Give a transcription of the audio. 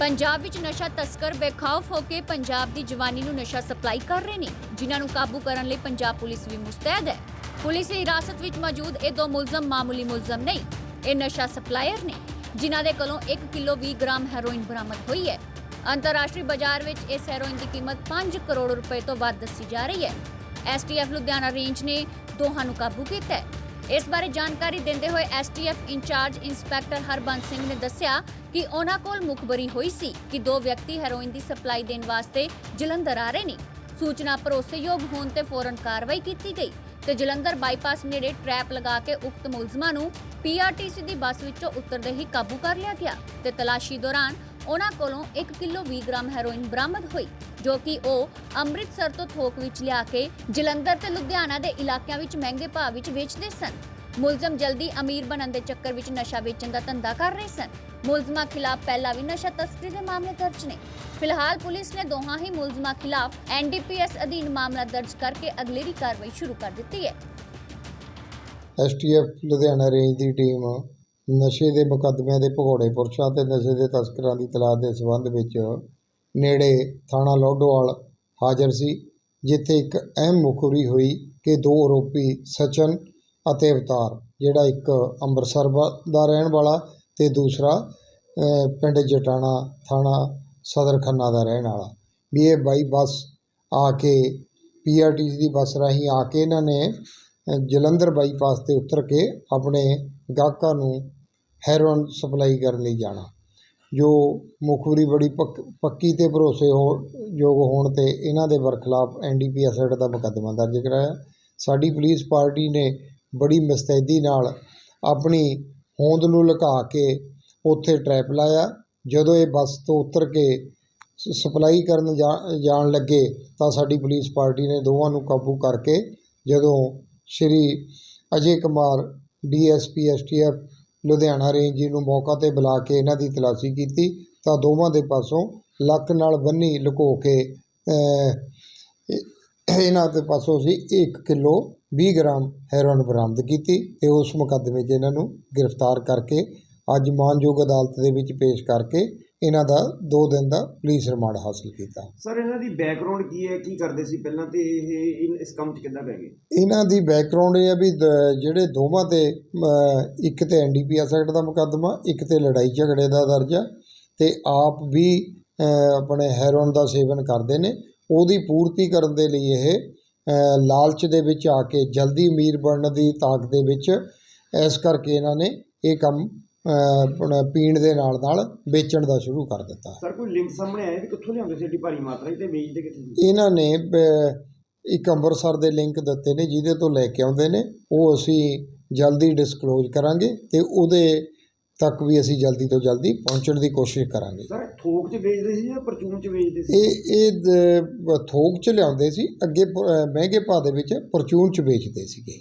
ਪੰਜਾਬ ਵਿੱਚ ਨਸ਼ਾ ਤਸਕਰ ਬੇਖੌਫ ਹੋ ਕੇ ਪੰਜਾਬ ਦੀ ਜਵਾਨੀ ਨੂੰ ਨਸ਼ਾ ਸਪਲਾਈ ਕਰ ਰਹੇ ਨੇ, ਜਿਨ੍ਹਾਂ ਨੂੰ ਕਾਬੂ ਕਰਨ ਲਈ ਪੰਜਾਬ ਪੁਲਿਸ ਵੀ ਮੁਸਤੈਦ ਹੈ। ਪੁਲਿਸ ਦੀ ਹਿਰਾਸਤ ਵਿੱਚ ਮੌਜੂਦ ਇਹ ਦੋ ਮੁਲਜ਼ਮ ਮਾਮੂਲੀ ਮੁਲਜ਼ਮ ਨਹੀਂ, ਇਹ ਨਸ਼ਾ ਸਪਲਾਇਰ ਨੇ, ਜਿਨ੍ਹਾਂ ਦੇ ਕੋਲੋਂ 1 ਕਿਲੋ 20 ਗ੍ਰਾਮ ਹੈਰੋਇਨ ਬਰਾਮਦ ਹੋਈ ਹੈ। ਅੰਤਰਰਾਸ਼ਟਰੀ ਬਾਜ਼ਾਰ ਵਿੱਚ ਇਸ ਹੈਰੋਇਨ ਦੀ ਕੀਮਤ 5 ਕਰੋੜ ਰੁਪਏ ਤੋਂ ਵੱਧ ਦੱਸੀ ਜਾ ਰਹੀ ਹੈ। ਐਸਟੀਐਫ ਲੁਧਿਆਣਾ ਰੇਂਜ ਨੇ ਦੋਹਾਂ ਨੂੰ ਕਾਬੂ ਕੀਤਾ ਹੈ। ਇਸ ਬਾਰੇ ਜਾਣਕਾਰੀ ਦਿੰਦੇ ਹੋਏ STF incharge inspector Harbans Singh ਨੇ ਦੱਸਿਆ ਕਿ ਉਹਨਾਂ ਕੋਲ ਮੁਖਬਰੀ ਹੋਈ ਸੀ ਕਿ ਦੋ ਵਿਅਕਤੀ ਹੈਰੋਇਨ ਦੀ ਸਪਲਾਈ ਦੇਣ ਵਾਸਤੇ ਜਲੰਧਰ ਆ ਰਹੇ ਨੇ। ਸੂਚਨਾ ਭਰੋਸੇਯੋਗ ਹੋਣ ਤੇ ਫੌਰਨ ਕਾਰਵਾਈ ਕੀਤੀ ਗਈ ਤੇ ਜਲੰਧਰ ਬਾਈਪਾਸ ਨੇੜੇ ਟਰੈਪ ਲਗਾ ਕੇ ਉਕਤ ਮੁਲਜ਼ਮਾਂ ਨੂੰ ਪੀਆਰਟੀਸੀ ਦੀ ਬੱਸ ਵਿੱਚੋਂ ਉਤਰਦੇ ਹੀ ਕਾਬੂ ਕਰ ਲਿਆ ਗਿਆ ਤੇ ਤਲਾਸ਼ੀ ਦੌਰਾਨ ਉਹਨਾਂ ਕੋਲੋਂ 1 ਕਿਲੋ 20 ਗ੍ਰਾਮ ਹੈਰੋਇਨ ਬਰਾਮਦ ਹੋਈ, ਜੋ ਕਿ ਉਹ ਅੰਮ੍ਰਿਤਸਰ ਤੋਂ ਥੋਕ ਵਿੱਚ ਲਿਆ ਕੇ ਜਲੰਧਰ ਤੇ ਲੁਧਿਆਣਾ ਦੇ ਇਲਾਕਿਆਂ ਵਿੱਚ ਮਹਿੰਗੇ ਭਾਅ ਵਿੱਚ ਵੇਚਦੇ ਸਨ। ਮੁਲਜ਼ਮ ਜਲਦੀ ਅਮੀਰ ਬਣਨ ਦੇ ਚੱਕਰ ਵਿੱਚ ਨਸ਼ਾ ਵੇਚਣ ਦਾ ਧੰਦਾ ਕਰ ਰਹੇ ਸਨ। ਮੁਲਜ਼ਮਾਂ ਖਿਲਾਫ ਪਹਿਲਾਂ ਵੀ ਨਸ਼ਾ ਤਸਕਰੀ ਦੇ ਮਾਮਲੇ ਦਰਜ ਨੇ। ਫਿਲਹਾਲ ਪੁਲਿਸ ਨੇ ਦੋਹਾਂ ਹੀ ਮੁਲਜ਼ਮਾਂ ਖਿਲਾਫ ਐਨਡੀਪੀਐਸ ਅਧੀਨ ਮਾਮਲਾ ਦਰਜ ਕਰਕੇ ਅਗਲੇਰੀ ਕਾਰਵਾਈ ਸ਼ੁਰੂ ਕਰ ਦਿੱਤੀ ਹੈ। ਐਸਟੀਐਫ ਲੁਧਿਆਣਾ ਰੇਂਜ ਦੀ ਟੀਮ ਨਸ਼ੇ ਦੇ ਮੁਕੱਦਮਿਆਂ ਦੇ ਭਗੌੜੇ ਪੁਰਸ਼ਾਂ ਅਤੇ ਨਸ਼ੇ ਦੇ ਤਸਕਰਾਂ ਦੀ ਤਲਾਸ਼ ਦੇ ਸਬੰਧ ਵਿੱਚ ਨੇੜੇ ਥਾਣਾ ਲੋਡੋਵਾਲ ਹਾਜ਼ਰ ਸੀ, ਜਿੱਥੇ ਇੱਕ ਅਹਿਮ ਮੁਖਰੀ ਹੋਈ ਕਿ ਦੋ ਆਰੋਪੀ ਸਚਨ ਅਤੇ ਅਵਤਾਰ, ਜਿਹੜਾ ਇੱਕ ਅੰਮ੍ਰਿਤਸਰ ਵਾ- ਦਾ ਰਹਿਣ ਵਾਲਾ ਤੇ ਦੂਸਰਾ ਪਿੰਡ ਜਟਾਣਾ ਥਾਣਾ ਸਦਰ ਖੰਨਾ ਦਾ ਰਹਿਣ ਵਾਲਾ। ਵੀ ਇਹ ਬਾਈ ਬੱਸ ਆ ਕੇ, ਪੀਆਰਟੀਸੀ ਦੀ ਬੱਸ ਰਾਹੀਂ ਆ ਕੇ ਇਹਨਾਂ ਨੇ ਜਲੰਧਰ ਬਾਈਪਾਸ ਤੇ ਉਤਰ ਕੇ ਆਪਣੇ ਗਾਹਕਾਂ ਨੂੰ ਹੈਰੋਇਨ ਸਪਲਾਈ ਕਰਨ ਲਈ ਜਾਣਾ। ਜੋ ਮੁਖਬਰੀ ਬੜੀ ਪੱਕ, ਪੱਕੀ ਤੇ ਭਰੋਸੇ ਹੋ, ਯੋਗ ਹੋਣ ਤੇ ਇਹਨਾਂ ਦੇ ਬਰਖਲਾਫ ਐਨਡੀਪੀਐਸ ਐਕਟ ਦਾ ਮੁਕੱਦਮਾ ਦਰਜ ਕਰਾਇਆ। ਸਾਡੀ ਪੁਲਿਸ ਪਾਰਟੀ ਨੇ ਬੜੀ ਮਸਤੈਦੀ ਨਾਲ ਆਪਣੀ ਹੋਂਦ ਨੂੰ ਲੁਕਾ ਕੇ ਉੱਥੇ ਟਰੈਪ ਲਾਇਆ। ਜਦੋਂ ਇਹ ਬੱਸ ਤੋਂ ਉਤਰ ਕੇ ਸ- ਸਪਲਾਈ ਕਰਨ ਜਾਣ ਲੱਗੇ ਤਾਂ ਸਾਡੀ ਪੁਲਿਸ ਪਾਰਟੀ ਨੇ ਦੋਵਾਂ ਨੂੰ ਕਾਬੂ ਕਰਕੇ ਜਦੋਂ Shri Ajay Kumar DSP STF Ludhiana range ਨੂੰ ਮੌਕਾ ਤੇ ਬੁਲਾ ਕੇ ਇਹਨਾਂ ਦੀ ਤਲਾਸ਼ੀ ਕੀਤੀ, ਤਾਂ ਦੋਵਾਂ ਦੇ ਪਾਸੋਂ ਲੱਕ ਨਾਲ ਬੰਨੀ ਲੁਕੋ ਕੇ ਇਹਨਾਂ ਦੇ ਪਾਸੋਂ ਅਸੀਂ 1 ਕਿਲੋ 20 ਗ੍ਰਾਮ ਹੈਰੋਇਨ ਬਰਾਮਦ ਕੀਤੀ ਤੇ ਉਸ ਮੁਕੱਦਮੇ 'ਚ ਇਹਨਾਂ ਨੂੰ ਗ੍ਰਿਫਤਾਰ ਕਰਕੇ ਅੱਜ ਮਾਨਯੋਗ ਅਦਾਲਤ ਦੇ ਵਿੱਚ ਪੇਸ਼ ਕਰਕੇ ਇਹਨਾਂ ਦਾ 2 ਦਿਨ ਦਾ ਪੁਲਿਸ ਰਿਮਾਂਡ ਹਾਸਲ ਕੀਤਾ। ਸਰ ਇਹਨਾਂ ਦੀ ਬੈਕਗ੍ਰਾਉਂਡ ਕੀ ਹੈ? ਕੀ ਕਰਦੇ ਸੀ ਪਹਿਲਾਂ ਤੇ ਇਹ ਇਸ ਕੰਮ 'ਚ ਕਿੱਦਾਂ ਪੈ ਗਏ? ਇਹਨਾਂ ਦੀ ਬੈਕਗ੍ਰਾਉਂਡ ਇਹ ਆ ਵੀ ਜਿਹੜੇ ਦੋਵਾਂ ਤੇ ਇੱਕ ਤੇ ਐਨਡੀਪੀਐਸ ਐਕਟ ਦਾ ਮੁਕੱਦਮਾ ਇੱਕ ਤੇ ਲੜਾਈ ਝਗੜੇ ਦਾ ਦਰਜ ਤੇ ਆਪ ਵੀ ਆਪਣੇ ਹੈਰੋਇਨ ਦਾ ਸੇਵਨ ਕਰਦੇ ਨੇ। ਉਹਦੀ ਪੂਰਤੀ ਕਰਨ ਦੇ ਲਈ ਇਹ ਲਾਲਚ ਦੇ ਵਿੱਚ ਆ ਕੇ ਜਲਦੀ ਅਮੀਰ ਬਣਨ ਦੀ ਤਾਕ ਦੇ ਵਿੱਚ ਇਸ ਕਰਕੇ ਇਹਨਾਂ ਨੇ ਇਹ ਕੰਮ ਪੀਣ ਦੇ ਨਾਲ ਨਾਲ ਵੇਚਣ ਦਾ ਸ਼ੁਰੂ ਕਰ ਦਿੱਤਾ। ਸਰ ਕੋਈ ਲਿੰਕ ਸਾਹਮਣੇ ਆਇਆ ਵੀ ਕਿੱਥੋਂ ਲਿਆਉਂਦੇ ਸੀ ਏਡੀ ਭਾਰੀ ਮਾਤਰਾ ਤੇ ਵੇਚਦੇ ਕਿੱਥੇ ਇਹਨਾਂ ਨੇ ਇੱਕ ਅੰਮ੍ਰਿਤਸਰ ਦੇ ਲਿੰਕ ਦਿੱਤੇ ਨੇ ਜਿਹਦੇ ਤੋਂ ਲੈ ਕੇ ਆਉਂਦੇ ਨੇ। ਉਹ ਅਸੀਂ ਜਲਦੀ ਡਿਸਕਲੋਜ਼ ਕਰਾਂਗੇ ਤੇ ਉਹਦੇ ਤੱਕ ਵੀ ਅਸੀਂ ਜਲਦੀ ਤੋਂ ਜਲਦੀ ਪਹੁੰਚਣ ਦੀ ਕੋਸ਼ਿਸ਼ ਕਰਾਂਗੇ। ਸਰ ਥੋਕ 'ਚ ਵੇਚਦੇ ਸੀ ਜਾਂ ਪਰਚੂਨ 'ਚ ਵੇਚਦੇ ਸੀ? ਇਹ ਇਹ ਥੋਕ ਚ ਲਿਆਉਂਦੇ ਸੀ। ਅੱਗੇ ਮਹਿੰਗੇ ਭਾਅ ਦੇ ਵਿੱਚ ਪਰਚੂਨ ਚ ਵੇਚਦੇ ਸੀਗੇ।